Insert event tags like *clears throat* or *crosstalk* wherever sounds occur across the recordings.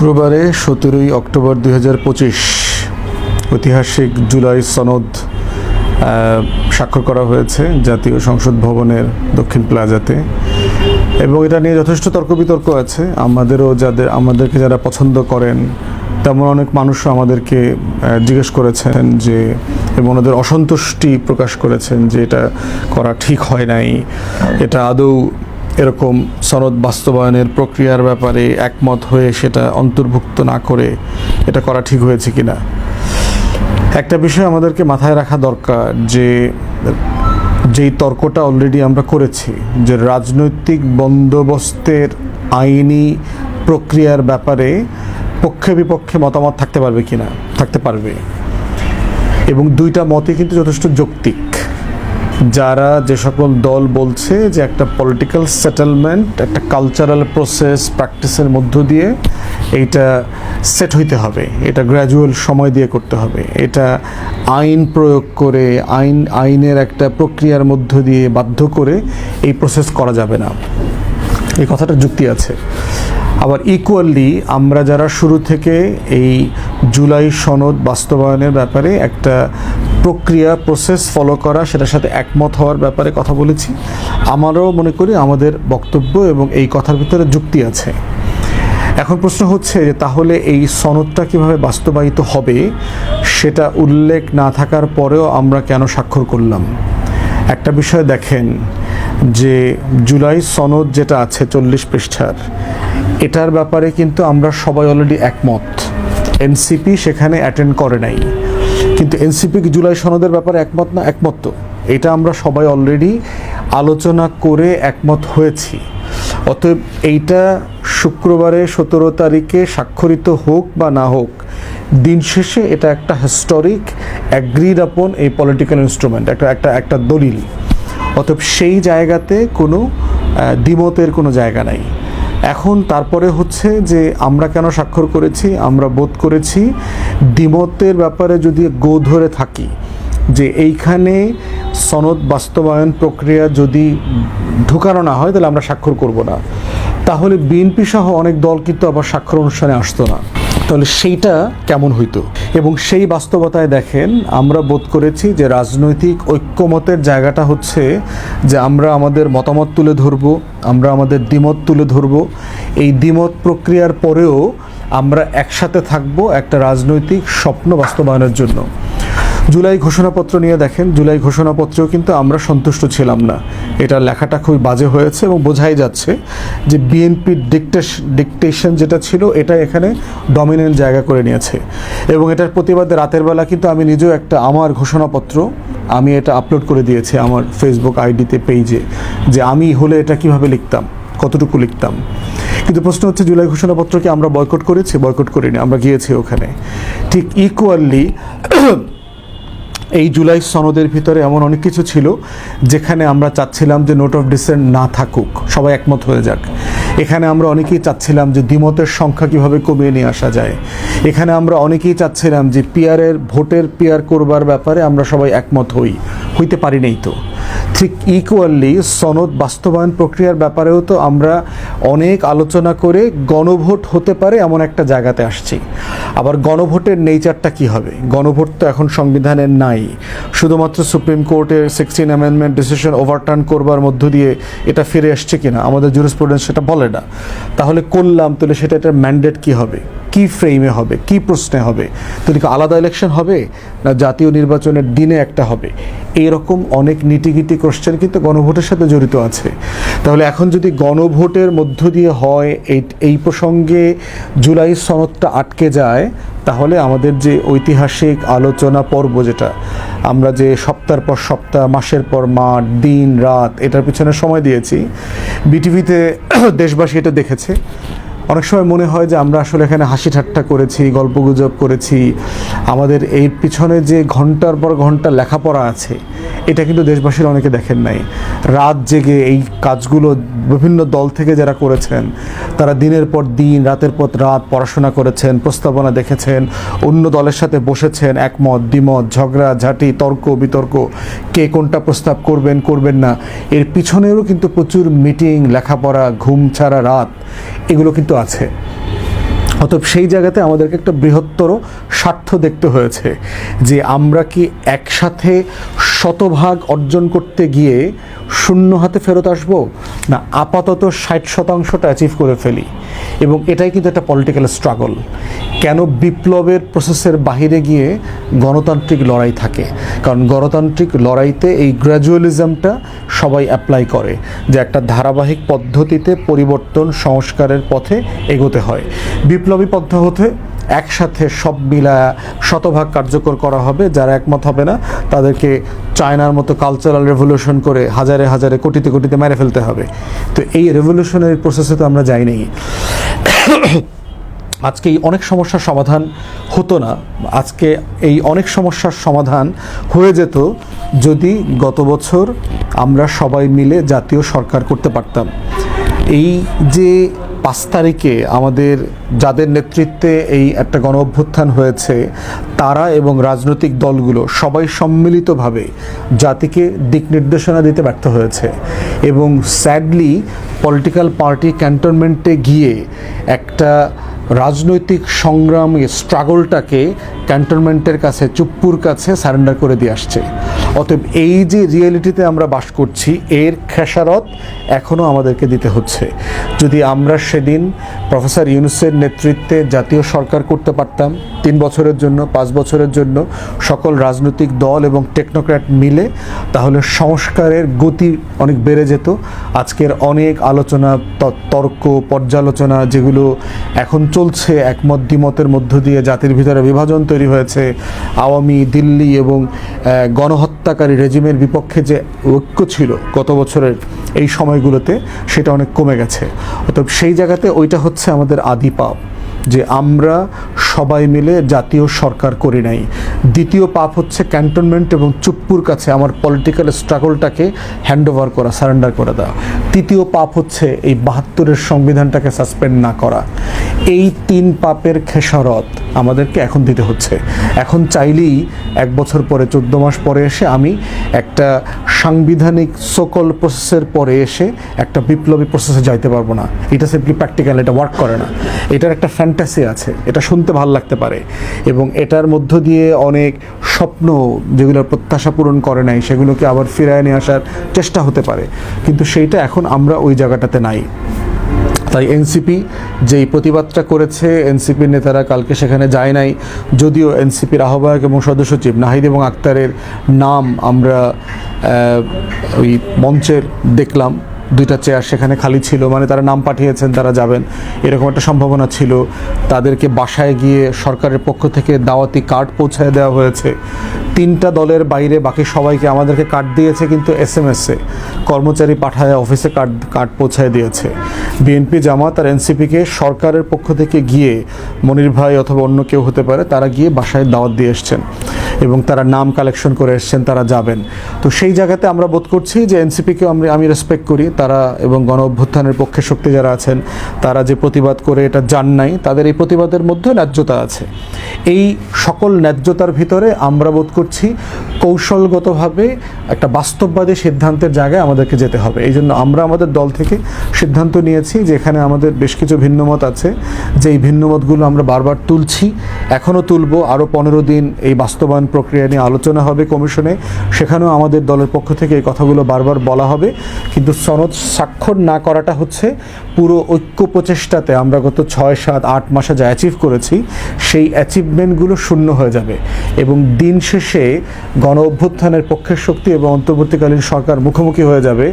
শুক্রবারে সতেরোই অক্টোবর দুই হাজার পঁচিশ ঐতিহাসিক জুলাই সনদ স্বাক্ষর করা হয়েছে জাতীয় সংসদ ভবনের দক্ষিণ প্লাজাতে। এবং এটা নিয়ে যথেষ্ট তর্ক বিতর্ক আছে। আমাদেরও যাদের, আমাদেরকে যারা পছন্দ করেন, তেমন অনেক মানুষও আমাদেরকে জিজ্ঞেস করেছেন যে, এবং ওনাদের অসন্তুষ্টি প্রকাশ করেছেন যে এটা করা ঠিক হয় নাই। এটা আদৌ এরকম সনদ বাস্তবায়নের প্রক্রিয়ার ব্যাপারে একমত হয়ে সেটা অন্তর্ভুক্ত না করে এটা করা ঠিক হয়েছে কি না একটা বিষয় আমাদেরকে মাথায় রাখা দরকার যে, যেই তর্কটা অলরেডি আমরা করেছি, যে রাজনৈতিক বন্দোবস্তের আইনি প্রক্রিয়ার ব্যাপারে পক্ষে বিপক্ষে মতামত থাকতে পারবে কিনা? থাকতে পারবে। এবং দুইটা মতই কিন্তু যথেষ্ট যৌক্তিক। যারা যে সকল দল বলছে যে একটা পলিটিক্যাল সেটেলমেন্ট একটা কালচারাল প্রসেস প্র্যাকটিসের মধ্য দিয়ে এইটা সেট হইতে হবে, এটা গ্র্যাজুয়াল সময় দিয়ে করতে হবে, এটা আইন প্রয়োগ করে, আইন, আইনের একটা প্রক্রিয়ার মধ্য দিয়ে বাধ্য করে এই প্রসেস করা যাবে না। এই কথাটা যুক্তি আছে। আবার ইকুয়ালি আমরা যারা শুরু থেকে এই জুলাই সনদ বাস্তবায়নের ব্যাপারে একটা প্রক্রিয়া প্রসেস ফলো করা, সেটার সাথে একমত হওয়ার ব্যাপারে কথা বলেছি। আমারও মনে করি আমাদের বক্তব্য এবং এই কথার ভিতরে যুক্তি আছে। এখন প্রশ্ন হচ্ছে যে, তাহলে এই সনদটা কীভাবে বাস্তবায়িত হবে, সেটা উল্লেখ না থাকার পরেও আমরা কেন স্বাক্ষর করলাম? একটা বিষয় দেখেন যে, জুলাই সনদ যেটা আছে চল্লিশ পৃষ্ঠার, এটার ব্যাপারে কিন্তু আমরা সবাই অলরেডি একমত। এনসিপি সেখানে অ্যাটেন্ড করে নাই। কিন্তু এনসিপি কি জুলাই সনদের ব্যাপারে একমত না একমত তো? এটা আমরা সবাই অলরেডি আলোচনা করে একমত হয়েছি। অতএব এইটা শুক্রবারে সতেরো তারিখে স্বাক্ষরিত হোক বা না হোক, দিন শেষে এটা একটা হিস্টোরিক অ্যাগ্রিড আপন এই পলিটিক্যাল ইনস্ট্রুমেন্ট একটা একটা একটা দলিল। অতএব সেই জায়গাতে কোনো দ্বিমতের কোনো জায়গা নাই। এখন তারপরে হচ্ছে যে আমরা কেন স্বাক্ষর করেছি, আমরা বোধ করেছি দ্বিমতের ব্যাপারে যদি গো ধরে থাকি, যে এইখানে সনদ বাস্তবায়ন প্রক্রিয়া যদি ঢুকানো না হয়, তাহলে আমরা স্বাক্ষর করব না। তাহলে বিএনপি সহ অনেক দল কিন্তু আবার স্বাক্ষর অনুষ্ঠানে আসতো না। তাহলে সেইটা কেমন হইতো? এবং সেই বাস্তবতায় দেখেন, আমরা বোধ করেছি যে রাজনৈতিক ঐক্যমতের জায়গাটা হচ্ছে যে আমরা আমাদের মতামত তুলে ধরব, আমরা আমাদের দ্বিমত তুলে ধরব। এই দ্বিমত প্রক্রিয়ার পরেও আমরা একসাথে থাকব একটা রাজনৈতিক স্বপ্ন বাস্তবায়নের জন্য। জুলাই ঘোষণাপত্র নিয়ে দেখেন, জুলাই ঘোষণাপত্রেও কিন্তু আমরা সন্তুষ্ট ছিলাম না। এটা লেখাটা খুবই বাজে হয়েছে এবং বোঝাই যাচ্ছে যে বিএনপির ডিকটেশ ডিকটেশন যেটা ছিল, এটা এখানে ডমিনেন্ট জায়গা করে নিয়েছে। এবং এটার প্রতিবাদে রাতের বেলা কিন্তু আমি নিজেও একটা আমার ঘোষণাপত্র, আমি এটা আপলোড করে দিয়েছি আমার ফেসবুক আইডিতে পেজে যে আমি হলে এটা কীভাবে লিখতাম, কতটুকু লিখতাম। কিন্তু প্রশ্ন হচ্ছে, জুলাই ঘোষণাপত্রকে আমরা বয়কট করেছি? বয়কট করিনি, আমরা গিয়েছি ওখানে। ঠিক ইকুয়ালি এই জুলাই সনদের ভিতরে এমন অনেক কিছু ছিল যেখানে আমরা চাচ্ছিলাম যে নোট অফ ডিসেন্ট না থাকুক, সবাই একমত হয়ে যাক। এখানে আমরা অনেকেই চাচ্ছিলাম যে দ্বিমতের সংখ্যা কীভাবে কমিয়ে নিয়ে আসা যায়। এখানে আমরা অনেকেই চাচ্ছিলাম যে পিয়ারের ভোটের পিয়ার করবার ব্যাপারে আমরা সবাই একমত হই। হইতে পারি নাই তো। ঠিক ইকুয়ালি সনদ বাস্তবায়ন প্রক্রিয়ার ব্যাপারেও তো আমরা অনেক আলোচনা করে গণভোট হতে পারে এমন একটা জায়গাতে আসছি। আবার গণভোটের নেচারটা কি হবে? গণভোট তো এখন সংবিধানে নাই। শুধুমাত্র সুপ্রিম কোর্টের সিক্সটিন অ্যামেন্ডমেন্ট ডিসিশন ওভারটার্ন করবার মধ্য দিয়ে এটা ফিরে আসছে কিনা? আমাদের জুরিসপ্রুডেন্স সেটা বলে না। তাহলে করলাম, তাহলে সেটা এটার ম্যান্ডেট কী হবে? কি ফ্রেমে হবে, কি প্রশ্নে হবে কি আলাদা ইলেকশন হবে না জাতীয় নির্বাচনের দিনে একটা হবে? এরকম অনেক নিটিগিটি কোশ্চেন কিন্তু গণভোটের সাথে জড়িত আছে। তাহলে এখন যদি গণভোটের মধ্য দিয়ে হয়, এই এই প্রসঙ্গে জুলাই সনদটা আটকে যায়, তাহলে আমাদের যে ঐতিহাসিক আলোচনা পর্ব যেটা, আমরা যে সপ্তাহের পর সপ্তাহ, মাসের পর মাস, দিন, রাত, এটার পিছনে সময় দিয়েছি, বিটিভিতে *clears throat* দেশবাসী এটা দেখেছে। অনেক সময় মনে হয় যে আমরা আসলে এখানে হাসি ঠাট্টা করেছি, গল্পগুজব করেছি। আমাদের এই পিছনে যে ঘণ্টার পর ঘণ্টা লেখাপড়া আছে, এটা কিন্তু দেশবাসীর অনেকে দেখেন নাই। রাত জেগে এই কাজগুলো বিভিন্ন দল থেকে যারা করেছেন, তারা দিনের পর দিন, রাতের পর রাত পড়াশোনা করেছেন, প্রস্তাবনা দেখেছেন, অন্য দলের সাথে বসেছেন, একমত, দ্বিমত, ঝগড়া, ঝাঁটি, তর্ক, বিতর্ক, কে কোনটা প্রস্তাব করবেন করবেন না। এর পিছনেরও কিন্তু প্রচুর মিটিং, লেখাপড়া, ঘুম ছাড়া রাত এগুলো কিন্তু আছে। অতএব সেই জায়গাতে আমাদেরকে একটা বৃহত্তর স্বার্থ দেখতে হয়েছে যে আমরা কি একসাথে শতভাগ অর্জন করতে গিয়ে শূন্য হাতে ফেরত আসব? না, আপাতত ষাট শতাংশটা অ্যাচিভ করে ফেলি। এবং এটাই কিন্তু একটা পলিটিক্যাল স্ট্রাগল কেন বিপ্লবের প্রসেসের বাহিরে গিয়ে গণতান্ত্রিক লড়াই থাকে? কারণ গণতান্ত্রিক লড়াইতে এই গ্র্যাজুয়ালিজমটা সবাই অ্যাপ্লাই করে, যে একটা ধারাবাহিক পদ্ধতিতে পরিবর্তন সংস্কারের পথে এগোতে হয়। বিপ্লবী পদ্ধতি একসাথে সব মিলা শতভাগ কার্যকর করা হবে, যারা একমত হবে না, তাদেরকে চায়নার মতো কালচারাল রেভলিউশন করে হাজারে হাজারে কোটিতে কোটিতে মেরে ফেলতে হবে। তো এই রেভলিউশনারি প্রসেসে তো আমরা যাই নাই। *coughs* আজকে এই অনেক সমস্যার সমাধান হতো না। আজকে এই অনেক সমস্যার সমাধান হয়ে যেত যদি গত বছর আমরা সবাই মিলে জাতীয় সরকার করতে পারতাম। এই যে পাঁচ তারিখে আমাদের যাদের নেতৃত্বে এই একটা গণ অভ্যুত্থান হয়েছে, তারা এবং রাজনৈতিক দলগুলো সবাই সম্মিলিতভাবে জাতিকে দিক নির্দেশনা দিতে ব্যর্থ হয়েছে এবং স্যাডলি পলিটিক্যাল পার্টি ক্যান্টনমেন্টে গিয়ে একটা রাজনৈতিক সংগ্রাম স্ট্রাগলটাকে ক্যান্টনমেন্টের কাছে চুপ্পুর কাছে সারেন্ডার করে দিয়ে আসছে। অতএব এই যে রিয়েলিটিতে আমরা বাস করছি এর খেসারত এখনও আমাদেরকে দিতে হচ্ছে। যদি আমরা সেদিন প্রফেসর ইউনুসের নেতৃত্বে জাতীয় সরকার করতে পারতাম তিন বছরের জন্য পাঁচ বছরের জন্য সকল রাজনৈতিক দল এবং টেকনোক্র্যাট মিলে তাহলে সংস্কারের গতি অনেক বেড়ে যেত। আজকের অনেক আলোচনা তর্ক পর্যালোচনা যেগুলো এখন চলছে একমত দ্বিমতের মধ্য দিয়ে জাতির ভিতরে বিভাজন তৈরি হয়েছে আওয়ামী দিল্লি এবং আহ, গণহত্যাকারী রেজিমের বিপক্ষে যে ঐক্য ছিল গত বছরের এই সময়গুলোতে, সেটা অনেক কমে গেছে। অর্থাৎ সেই জায়গাতে ওইটা হচ্ছে আমাদের আদি পাপ, যে আমরা সবাই মিলে জাতীয় সরকার করি নাই। দ্বিতীয় পাপ হচ্ছে ক্যান্টনমেন্ট এবং চুপ্পুর কাছে আমার পলিটিক্যাল স্ট্রাগলটাকে হ্যান্ড ওভার করা সারেন্ডার করে দেওয়া। তৃতীয় পাপ হচ্ছে এই বাহাত্তরের সংবিধানটাকে সাসপেন্ড না করা। এই তিন পাপের খেসারত আমাদেরকে এখন দিতে হচ্ছে। এখন চাইলেই এক বছর পরে, চোদ্দ মাস পরে এসে আমি একটা সাংবিধানিক সকল প্রসেসের পরে এসে একটা বিপ্লবী প্রসেসে যাইতে পারব না। এটা সিম্পলি প্র্যাকটিক্যাল এটা ওয়ার্ক করে না। এটার একটা ফ্যান্টাসি আছে, এটা শুনতে ভালো লাগতে পারে। এবং এটার মধ্য দিয়ে অনেক স্বপ্ন যেগুলোর প্রত্যাশা পূরণ করে নাই, সেগুলোকে আবার ফিরায় নিয়ে আসার চেষ্টা হতে পারে। কিন্তু সেইটা এখন আমরা ওই জায়গাটাতে নাই। তাই এনসিপি যেই প্রতিবাদটা করেছে, এনসিপির নেতারা কালকে সেখানে যায় নাই। যদিও এনসিপির আহ্বায়ক এবং সদস্য সচিব নাহিদ এবং আক্তারের নাম আমরা ওই মঞ্চের দেখলাম। দুইটা চেয়ার সেখানে খালি ছিল মানে তারা নাম পাঠিয়েছেন, তারা যাবেন। এরকম একটা সম্ভাবনা ছিল। তাদেরকে বাসায় গিয়ে সরকারের পক্ষ থেকে দাওয়াতি কার্ড পৌঁছায় দেওয়া হয়েছে। তিনটা দলের বাইরে বাকি সবাইকে আমাদেরকে কার্ড দিয়েছে, কিন্তু এস এম এসে কর্মচারী পাঠায় অফিসে কার্ড কার্ড পৌঁছায় দিয়েছে। বিএনপি জামাত আর এনসিপিকে সরকারের পক্ষ থেকে গিয়ে মনির ভাই অথবা অন্য কেউ হতে পারে, তারা গিয়ে বাসায় দাওয়াত দিয়ে এসছেন। এবং তারা নাম কালেকশন করে এসছেন, তারা যাবেন। তো সেই জায়গাতে আমরা বোধ করছি যে এনসিপিকে আমরা আমি রেসপেক্ট করি। তারা এবং গণ অভ্যুত্থানের পক্ষে শক্তি যারা আছেন, তারা যে প্রতিবাদ করে এটা জান নাই, তাদের এই প্রতিবাদের মধ্যে ন্যায্যতা আছে। এই সকল ন্যায্যতার ভিতরে আমরা বোধ করছি কৌশলগতভাবে একটা বাস্তববাদী সিদ্ধান্তের জায়গায় আমাদেরকে যেতে হবে। এই জন্য আমরা আমাদের দল থেকে সিদ্ধান্ত নিয়েছি যে এখানে আমাদের বেশ কিছু ভিন্নমত আছে। যে এই ভিন্নমতগুলো আমরা বারবার তুলছি, এখনও তুলব। আরও পনেরো দিন এই বাস্তবায়ন প্রক্রিয়া নিয়ে আলোচনা হবে কমিশনে। সেখানেও আমাদের দলের পক্ষ থেকে এই কথাগুলো বারবার বলা হবে। কিন্তু সনদ স্বাক্ষর না করাটা হচ্ছে পুরো ঐক্য প্রচেষ্টাতে আমরা গত ছয়, সাত, আট মাসে যা অ্যাচিভ করেছি, সেই অ্যাচিভমেন্টগুলো শূন্য হয়ে যাবে। এবং দিন শেষে গণ অভ্যুত্থানের পক্ষের শক্তি এবং অন্তর্বর্তীকালীন সরকার মুখোমুখি হয়ে যাবে,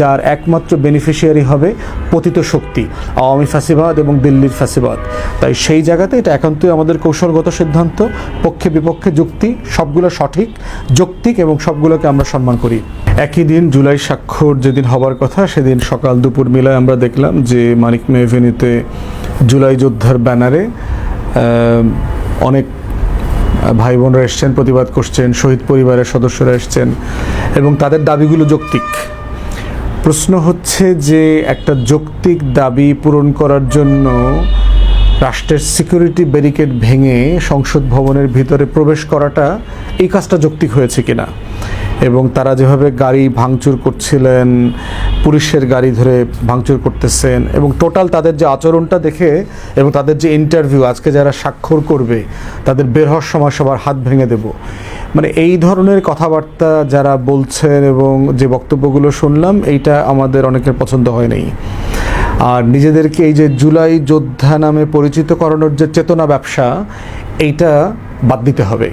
যার একমাত্র বেনিফিশিয়ারি হবে পতিত শক্তি, আওয়ামী ফ্যাসিবাদ এবং দিল্লির ফ্যাসিবাদ তাই সেই জায়গাতে এটা একান্তই আমাদের কৌশলগত সিদ্ধান্ত, পক্ষে বিপক্ষে যুক্তি, সবগুলো সঠিক, যৌক্তিক এবং সবগুলোকে আমরা সম্মান করি। একই দিন জুলাই স্বাক্ষর যেদিন হবার কথা, সেদিন সকাল দুপুর মিলায় আমরা দেখলাম যে মানিক মে এভিনিউতে জুলাই যোদ্ধার ব্যানারে অনেক ভাই বোনরা এসছেন, প্রতিবাদ করছেন, শহীদ পরিবারের সদস্যরা এসছেন এবং তাদের দাবিগুলো যৌক্তিক। প্রশ্ন হচ্ছে যে একটা যৌক্তিক দাবি পূরণ করার জন্য রাষ্ট্রের সিকিউরিটি ব্যারিকেড ভেঙে সংসদ ভবনের ভিতরে প্রবেশ করাটা এই কাজটা যৌক্তিক হয়েছে কিনা? এবং তারা যেভাবে গাড়ি ভাঙচুর করছিলেন পুলিশের গাড়ি ধরে ভাঙচুর করতেছেন এবং টোটাল তাদের যে আচরণটা দেখে এবং তাদের যে ইন্টারভিউ, আজকে যারা স্বাক্ষর করবে, তাদের বের হওয়ার সময় সবার হাত ভেঙে দেব। মানে এই ধরনের কথাবার্তা যারা বলছেন এবং যে বক্তব্যগুলো শুনলাম, এইটা আমাদের অনেকের পছন্দ হয় নাই। আর নিজেদেরকে এই যে জুলাই যোদ্ধা নামে পরিচিত করানোর যে চেতনা ব্যবসা, এইটা বাদ দিতে হবে।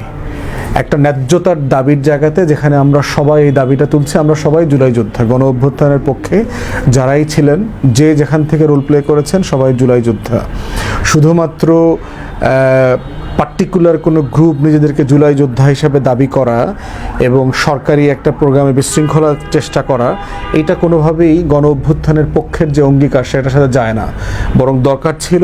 একটা ন্যায্যতার দাবির জায়গাতে যেখানে আমরা সবাই এই দাবিটা তুলছি, আমরা সবাই জুলাই যোদ্ধা। গণ অভ্যুত্থানের পক্ষে যারাই ছিলেন, যে যেখান থেকে রোল প্লে করেছেন, সবাই জুলাই যোদ্ধা। শুধুমাত্র পার্টিকুলার কোনো গ্রুপ নিজেদেরকে জুলাই যোদ্ধা হিসাবে দাবি করা এবং সরকারি একটা প্রোগ্রামে বিশৃঙ্খলার চেষ্টা করা, এটা কোনোভাবেই গণ অভ্যুত্থানের পক্ষের যে অঙ্গীকার সেটার সাথে যায় না। বরং দরকার ছিল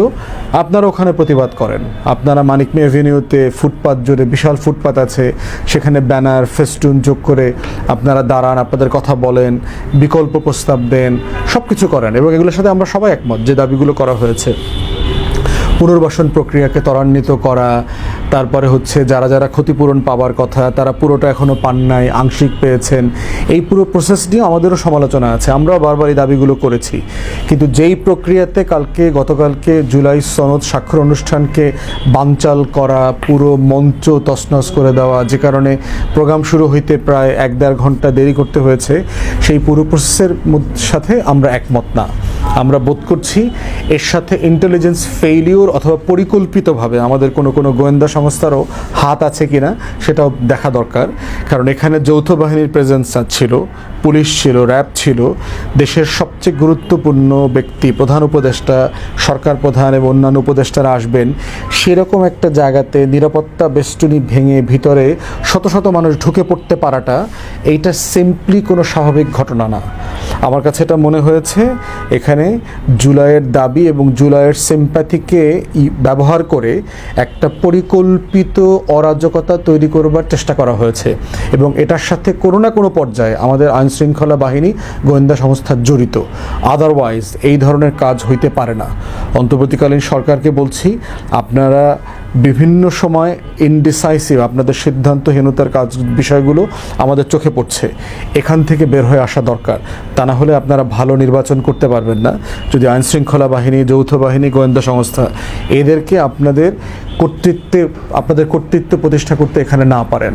আপনারা ওখানে প্রতিবাদ করেন। আপনারা মানিক মে এভিনিউতে ফুটপাত জুড়ে বিশাল ফুটপাত আছে, সেখানে ব্যানার ফেস্টুন যোগ করে আপনারা দাঁড়ান, আপনাদের কথা বলেন, বিকল্প প্রস্তাব দেন সব কিছু করেন এবং এগুলোর সাথে আমরা সবাই একমত যে দাবিগুলো করা হয়েছে। পুনর্বাসন প্রক্রিয়াকে ত্বরান্বিত করা, তারপরে হচ্ছে যারা যারা ক্ষতিপূরণ পাওয়ার কথা, তারা পুরোটা এখনও পান নাই, আংশিক পেয়েছেন। এই পুরো প্রসেস নিয়ে আমাদেরও সমালোচনা আছে। আমরাও বারবার এই দাবিগুলো করেছি। কিন্তু যেই প্রক্রিয়াতে কালকে, গতকালকে জুলাই সনদ স্বাক্ষর অনুষ্ঠানকে বানচাল করা, পুরো মঞ্চ তছনছ করে দেওয়া, যে কারণে প্রোগ্রাম শুরু হইতে প্রায় এক দেড় ঘণ্টা দেরি করতে হয়েছে, সেই পুরো প্রসেসের সাথে আমরা একমত না। আমরা বোধ করছি এর সাথে ইন্টেলিজেন্স ফেইলিওর অথবা পরিকল্পিতভাবে আমাদের কোনো কোনো গোয়েন্দা সংস্থারও হাত আছে কিনা সেটাও দেখা দরকার। কারণ এখানে যৌথ বাহিনীর প্রেজেন্স ছিল, পুলিশ ছিল, র্যাব ছিল। দেশের সবচেয়ে গুরুত্বপূর্ণ ব্যক্তি, প্রধান উপদেষ্টা, সরকার প্রধান এবং অন্যান্য উপদেষ্টারা আসবেন। সেরকম একটা জায়গাতে নিরাপত্তা বেষ্টনী ভেঙে ভিতরে শত শত মানুষ ঢুকে পড়তে পারাটা, এইটা সিম্পলি কোনো স্বাভাবিক ঘটনা না। আমার কাছে এটা মনে হয়েছে, এখানে জুলাইয়ের দাবি এবং জুলাইয়ের সিম্প্যাথিকে ব্যবহার করে একটা পরিকল্পিত অরাজকতা তৈরি করবার চেষ্টা করা হয়েছে। এবং এটার সাথে কোনো না কোনো পর্যায়ে আমাদের আইন শৃঙ্খলা বাহিনী গোয়েন্দা সংস্থা জড়িত। আদারওয়াইজ এই ধরনের কাজ হইতে পারে না। অন্তর্বর্তীকালীন সরকারকে বলছি, আপনারা বিভিন্ন সময় ইনডিসাইসিভ আপনাদের সিদ্ধান্তহীনতার কাজ বিষয়গুলো আমাদের চোখে পড়ছে। এখান থেকে বের হয়ে আসা দরকার। তা না হলে আপনারা ভালো নির্বাচন করতে পারবেন না। যদি আইন শৃঙ্খলা বাহিনী, যৌথ বাহিনী, গোয়েন্দা সংস্থা এদেরকে আপনাদের কর্তৃত্বে, আপনাদের কর্তৃত্ব প্রতিষ্ঠা করতে এখানে না পারেন।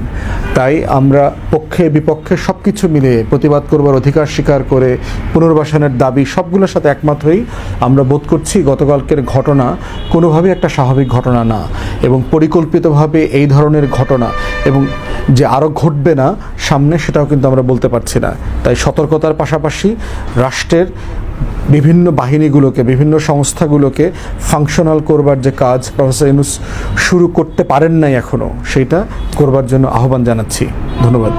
তাই আমরা পক্ষে, বিপক্ষে সব কিছু মিলিয়ে প্রতিবাদ করবার অধিকার স্বীকার করে পুনর্বাসনের দাবি সবগুলোর সাথে একমাত্রই আমরা বোধ করছি গতকালকের ঘটনা কোনোভাবেই একটা স্বাভাবিক ঘটনা না। এবং পরিকল্পিতভাবে এই ধরনের ঘটনা এবং যে আরও ঘটবে না সামনে সেটাও কিন্তু আমরা বলতে পারছি না। তাই সতর্কতার পাশাপাশি রাষ্ট্রের বিভিন্ন বাহিনীগুলোকে, বিভিন্ন সংস্থাগুলোকে ফাংশনাল করবার যে কাজ প্রফেসর ইনুস শুরু করতে পারেন নাই এখনও সেইটা করবার জন্য আহ্বান জানাচ্ছি। ধন্যবাদ।